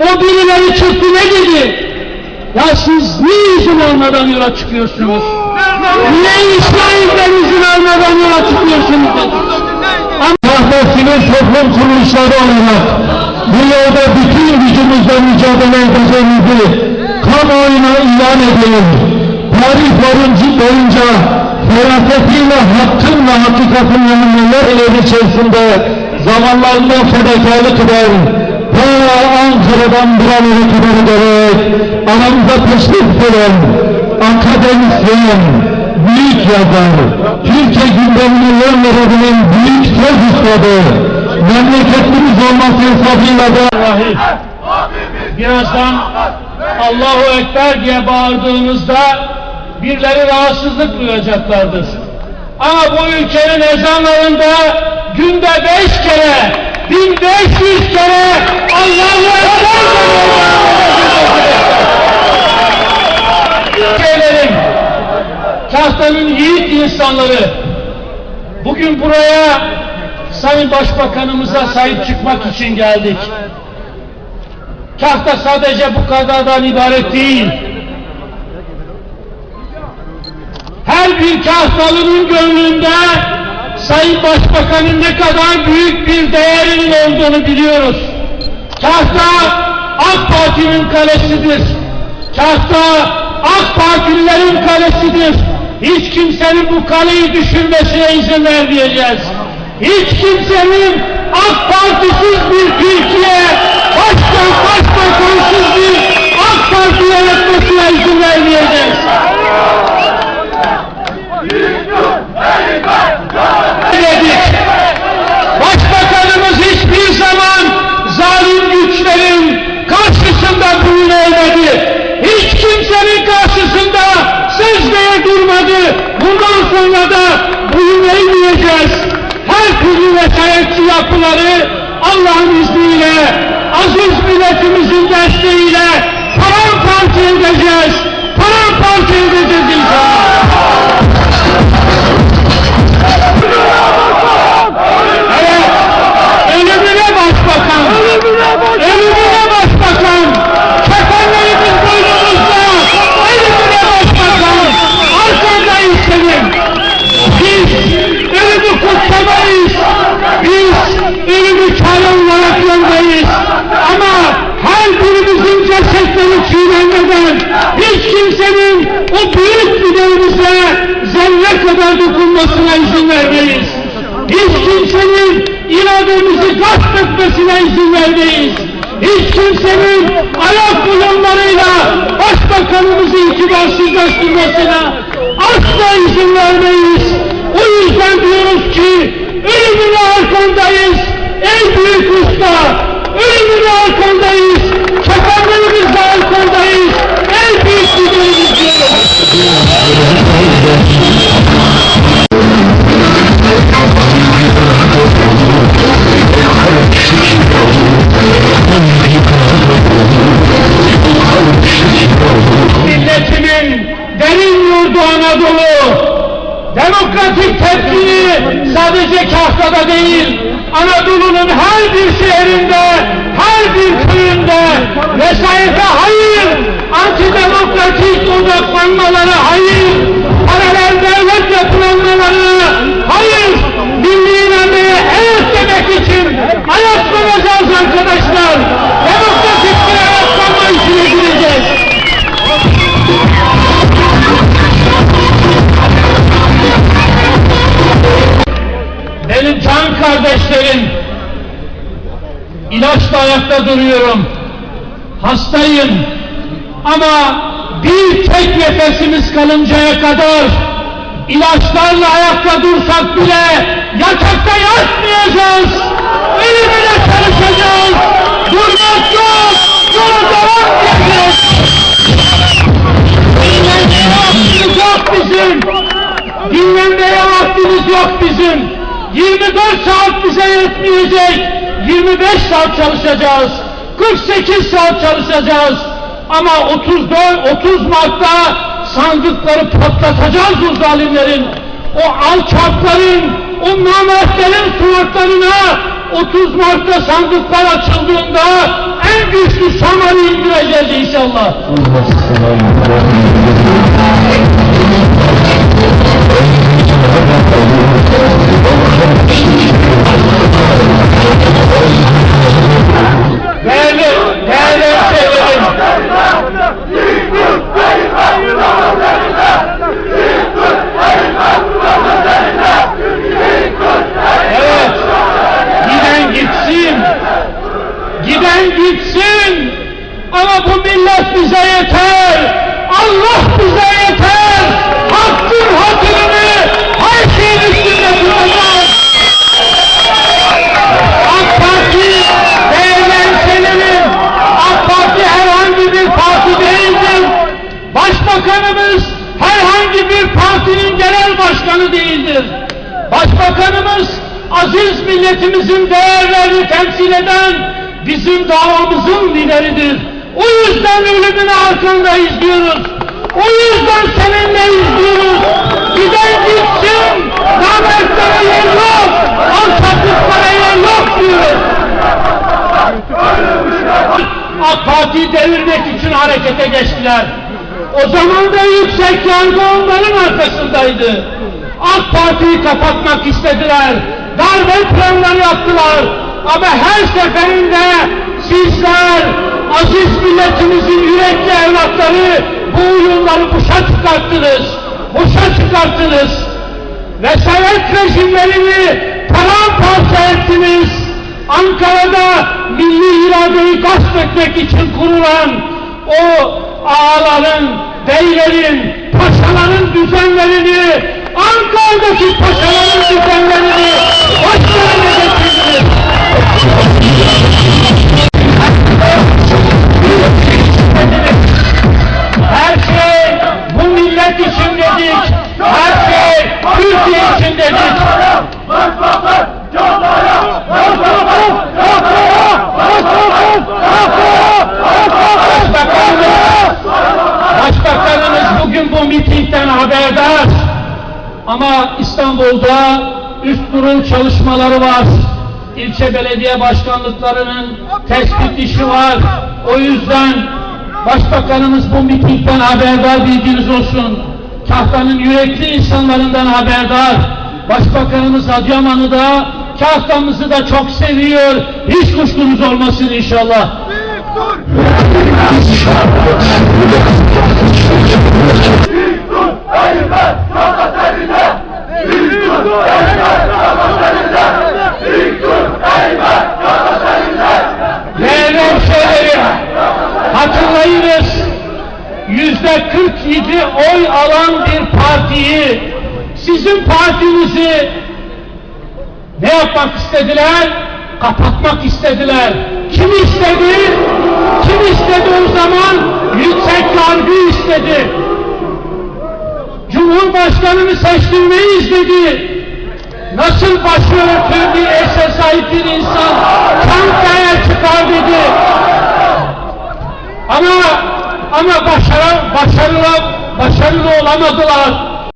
birileri çıktı ne dedi? Ya siz niye izin almadan yola çıkıyorsunuz? Niye İsrail'den izin almadan yola çıkıyorsunuz. Kahvesinin toplum kuruluşları olarak dünyada bütün gücümüzle mücadele edeceğimizi kamuoyuna ilan ediyor. Tarih boyunca, boyunca ferasetiyle hakkın ve hakikatin yanında el içerisinde zamanlarında fedakarlık eden ta Ankara'dan buralara kadar gerek aramıza teşrif eden akademisyen, büyük yazar, Türkiye gündemini yön verebilen büyük söz üstadı, memleketimiz olması hesabıyla da Birazdan Allahu Ekber diye bağırdığımızda birileri rahatsızlık duyacaklardır. Ama bu ülkenin ezanlarında günde beş kere, 1500 kere Allahu Ekber Ülkelerin, kahtanın yiğit insanları bugün buraya Sayın Başbakanımıza sahip çıkmak için geldik. Kahta sadece bu kadardan ibaret değil. Her bir kahtalının gönlünde Sayın Başbakan'ın ne kadar büyük bir değerinin olduğunu biliyoruz. Kahta AK Parti'nin kalesidir. Kahta AK Partililerin kalesidir. Hiç kimsenin bu kaleyi düşürmesine izin vermeyeceğiz. Hiç kimsenin AK Partisiz bir Türkiye, başkan başbakansız bir AK Parti yönetmesine izin vermeyeceğiz. dedik. Aziz milletimizin desteğiyle paramparça edeceğiz. Paramparça edeceğiz inşallah. Kimsenin o büyük liderimize zerre kadar dokunmasına izin vermeyiz. Hiç kimsenin irademizi gasp etmesine izin vermeyiz. Hiç kimsenin ayak oyunlarıyla başbakanımızı itibarsızlaştırmasına asla izin vermeyiz. O yüzden diyoruz ki ölümüne arkandayız. Ey büyük usta! Ölümüne arkandayız. Demokratik tepkini sadece Kahka'da değil, Anadolu'nun her bir şehrinde, her bir köyünde vesayete hayır, antidemokratik odaklanmaları hayır, paralel devlet yapılanmaları Benim can kardeşlerim, ilaçla ayakta duruyorum. Hastayım. Ama bir tek nefesimiz kalıncaya kadar ilaçlarla ayakta dursak bile yatakta yatmayacağız. 25 saat çalışacağız. 48 saat çalışacağız. Ama 34, 30 Mart'ta sandıkları patlatacağız o zalimlerin. O alçakların, o namertlerin suratlarına 30 Mart'ta sandıklar açıldığında en güçlü şamarı indireceğiz inşallah. Başkanı değildir. Başbakanımız aziz milletimizin değerlerini temsil eden bizim davamızın lideridir. O yüzden ölümün arkanda izliyoruz. O yüzden seninle izliyoruz. Giden gitsin, namertlere yer yok, alçaklıklara yer yok diyoruz. AK Parti'yi devirmek için harekete geçtiler. O zaman da yüksek yargı onların arkasındaydı. AK Parti'yi kapatmak istediler. Darbe planları yaptılar. Ama her seferinde sizler aziz milletimizin yürekli evlatları bu oyunları boşa çıkarttınız. Boşa çıkarttınız. Ve Sovyet rejimlerini paramparça ettiniz. Ankara'da milli iradeyi gasp etmek için kurulan o ağaların, beylerin, paşaların düzenlerini, Ankara'daki paşaların düzenlerini başlarına getirdiniz. İstanbul'da üst kurul çalışmaları var. İlçe belediye başkanlıklarının tespit işi var. O yüzden Başbakanımız bu mitingden haberdar bilginiz olsun. Kahtanın yürekli insanlarından haberdar. Başbakanımız Adıyaman'ı da Kahtamızı da çok seviyor. Hiç kuşkunuz olmasın inşallah. Değerli yüzde 47 oy alan bir partiyi, sizin partinizi ne yapmak istediler? Kapatmak istediler. Kim istedi? Kim istedi o zaman? Yüksek yargı istedi. Cumhurbaşkanını seçtirmeyi istedi. Nasıl başörtü bir eşe sahip bir insan Çankaya çıkar dedi. Ama ama başarı, başarılı, başarılı olamadılar.